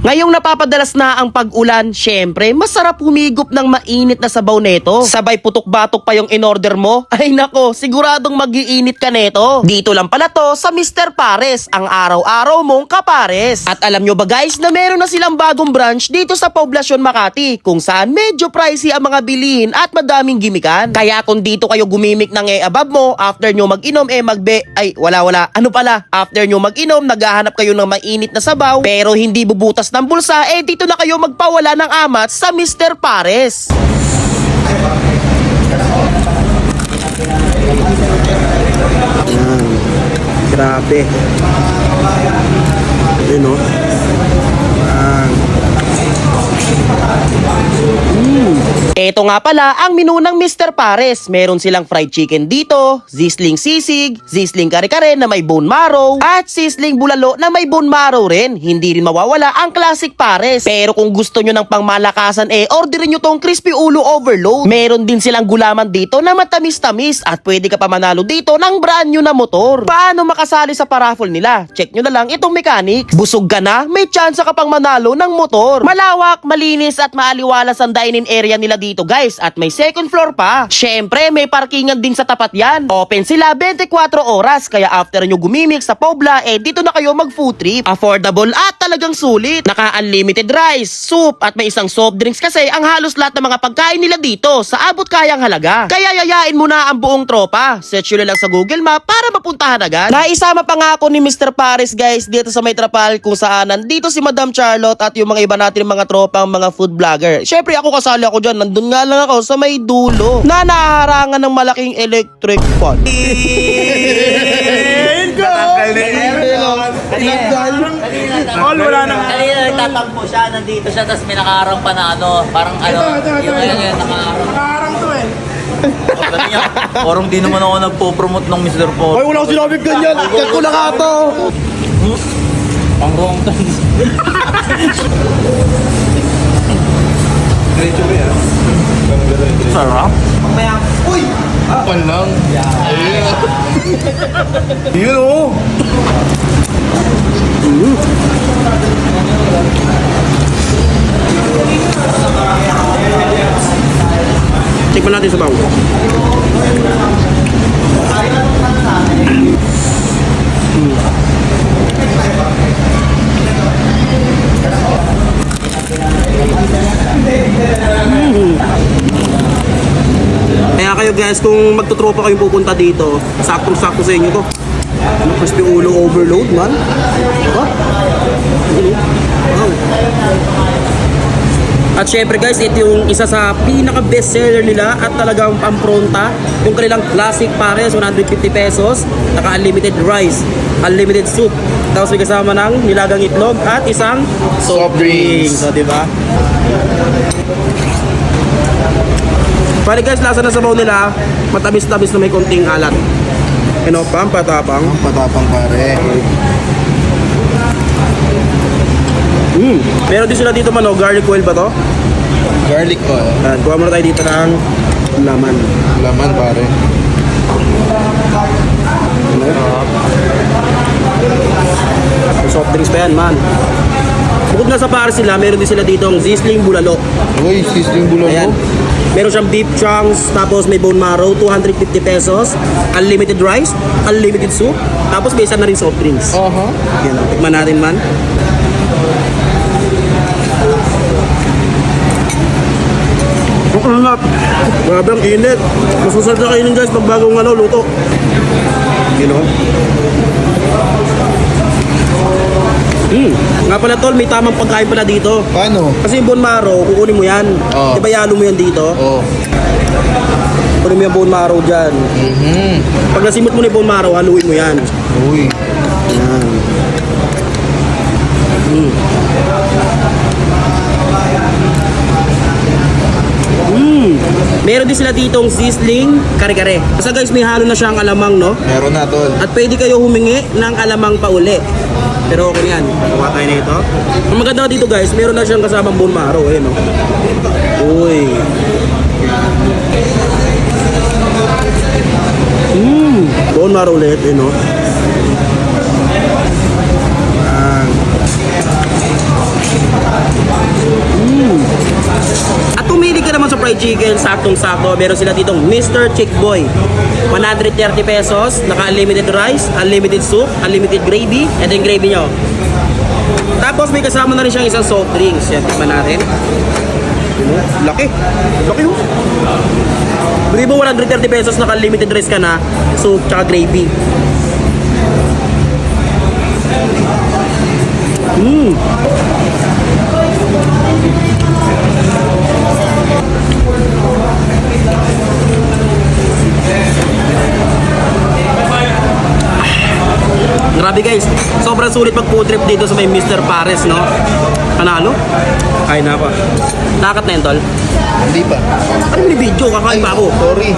Ngayong napapadalas na ang pag-ulan, syempre, masarap humigop ng mainit na sabaw neto. Sabay putok-batok pa yung in-order mo. Ay nako, siguradong magiinit ka neto. Dito lang pala to sa Mr. Pares, ang araw-araw mong kapares. At alam nyo ba guys, na meron na silang bagong branch dito sa Poblasyon Makati, kung saan medyo pricey ang mga bilihin at madaming gimikan. Kaya kung dito kayo gumimik ng e above mo, after nyo mag-inom eh magbe, ay wala wala, ano pala, after nyo mag-inom, naghahanap kayo ng mainit na sabaw, pero hindi bubutas ng bulsa, eh dito na kayo magpawala ng amat sa Mr. Pares. Grabe. Ayun o. Yan. Ito nga pala ang menu ng Mr. Pares. Meron silang fried chicken dito, zisling sisig, zisling kare-kare na may bone marrow, at sisling bulalo na may bone marrow rin. Hindi rin mawawala ang classic Pares. Pero kung gusto nyo ng pangmalakasan eh, orderin nyo tong crispy ulo overload. Meron din silang gulaman dito na matamis-tamis at pwede ka pa manalo dito ng brand new na motor. Paano makasali sa paraffle nila? Check nyo na lang itong mechanics. Busog ka na, may chance ka pang manalo ng motor. Malawak, malinis at maaliwalas ang dining area nila dito guys at may second floor pa. Syempre, may parkingan din sa tapat yan. Open sila 24 oras kaya after nyo gumimik sa Pobla, eh dito na kayo mag food trip. Affordable at talagang sulit. Naka-unlimited rice, soup at may isang soft drinks kasi ang halos lahat ng mga pagkain nila dito sa abot kayang halaga. Kaya yayain mo na ang buong tropa. Search nyo lang sa Google Map para mapuntahan agad. Naisama pa nga ako ni Mr. Paris guys dito sa May Trapal kung saan nandito si Madam Charlotte at yung mga iba natin mga tropang mga food vlogger. Syempre ako kasali ako dyan. Nandun nga lang ako sa may dulo na naharangan ng malaking electric fan. Na All wala na. Kanina nagtatampo siya, nandito siya, tapos may nakaharang pa na ano, parang ano, yung ano yun, nakaharang. Nakaharang to eh. Niya, parang di naman ako nagpo-promote ng Mr. Ay, Paul. wala ko sinabing ganyan. Kat ko na ka to. Pang wrong turns. Sarap. Pan lang. Yun oh. Check mo natin sa bawo. Kaya kayo guys, kung magtutropa kayong pupunta dito, saktong-sakto sa inyo to. Ano, crispy ulo overload man. Diba? Wow. At syempre guys, ito yung isa sa pinaka best seller nila at talagang pampronta. Yung kanilang classic pares, 150 pesos. Naka unlimited rice, unlimited soup. Tapos may kasama ng nilagang itlog at isang soft drinks. So, di ba? Pare guys, lasa na sabaw nila, matamis-tamis na may konting alat. Ano pa, patapang. Patapang pare. Mm. Meron din sila dito man, oh, garlic oil ba to? Garlic pa. Yan, kuha muna tayo dito ng laman. Laman pare. May soft drinks pa yan, man. Nga sa pares sila, meron din sila dito ang Zisling Bulalo. Uy, sisling bulalo. Ayan. Meron siyang beef chunks, tapos may bone marrow, 250 pesos. Unlimited rice, unlimited soup, tapos may isa na rin soft drinks. Aha. Yan, oh. tikman natin man. Ang sarap. Grabe ang init. Masusarap na kainin guys pag bagong ano, luto. You know? Hmm. Nga pala tol, may tamang pagkain pala dito. Paano? Kasi yung bone marrow, kukunin mo yan. Oo. Di ba yalo mo yan dito? Oh. Kunin mo yung bone marrow dyan. Mhm. Pag nasimot mo na yung bone marrow, haluin mo yan. Uy. Yan. Mm. Mm. Meron din sila ditong sizzling kare-kare. Basta guys, may halo na siyang alamang, no? Meron na tol. At pwede kayo humingi ng alamang pa uli. Pero okay yan. Kuha tayo na ito. Ang maganda dito guys, meron na siyang kasamang bone marrow. Eh, no? Uy. Mmm. Bone marrow ulit, eh, no? Fried chicken, saktong-sakto. Meron sila ditong Mr. Chick Boy. 130 pesos, naka-unlimited rice, unlimited soup, unlimited gravy, and then gravy nyo. Tapos may kasama na rin siyang isang soft drinks. Yan, tikman natin. Laki. Laki oh. Bigay mo 130 pesos, naka-limited rice ka na, soup, tsaka gravy. Mmm. Grabe guys, sobrang sulit pag food trip dito sa may Mr. Pares, no? Panalo? Kain na ako. Nakat na yun, tol. Hindi pa. Ano yung video? Kakain pa ako. Sorry.